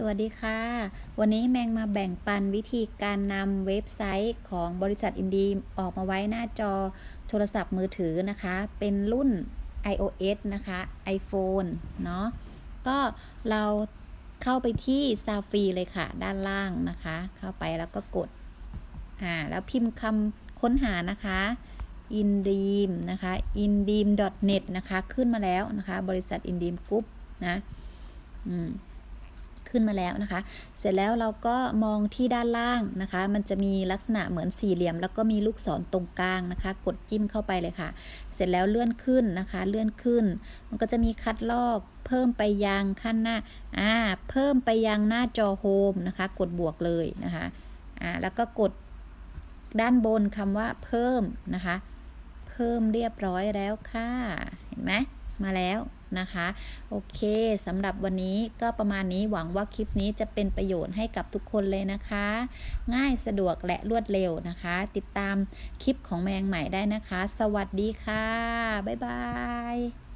สวัสดีค่ะ วันนี้แมงมาแบ่งปันวิธีการนำเว็บไซต์ของบริษัทอินดีออกมาไว้หน้าจอโทรศัพท์มือถือนะคะ เป็นรุ่น iOS นะคะ iPhone เนาะก็เราเข้าไปที่ Safari เลยค่ะ ด้านล่างนะคะ เข้าไปแล้วก็กดอ่าแล้วพิมพ์คำค้นหานะคะ indeem นะคะ indeem.net นะคะ ขึ้นมาแล้วนะคะ บริษัท indeem group นะ อืม ขึ้นมาแล้วนะคะ เสร็จแล้วเราก็มองที่ด้านล่างนะคะ มันจะมีลักษณะเหมือนสี่เหลี่ยม แล้วก็มีลูกศรตรงกลางนะคะ กดจิ้มเข้าไปเลยค่ะ เสร็จแล้วเลื่อนขึ้นนะคะ เลื่อนขึ้น มันก็จะมีคัดลอกเพิ่มไปยังขั้นหน้าอ่าเพิ่มไปยังหน้าจอโฮมนะคะ กดบวกเลยนะคะอ่าแล้วก็กดด้านบนคำว่าเพิ่มนะคะ เพิ่มเรียบร้อยแล้วค่ะ เห็นไหมมาแล้ว นะคะ โอเคสำหรับวันนี้ก็ประมาณนี้หวังว่าคลิปนี้จะเป็นประโยชน์ให้กับทุกคนเลยนะคะ ง่ายสะดวกและรวดเร็วนะคะ ติดตามคลิปของแมงใหม่ได้นะคะ สวัสดีค่ะ บ๊ายบาย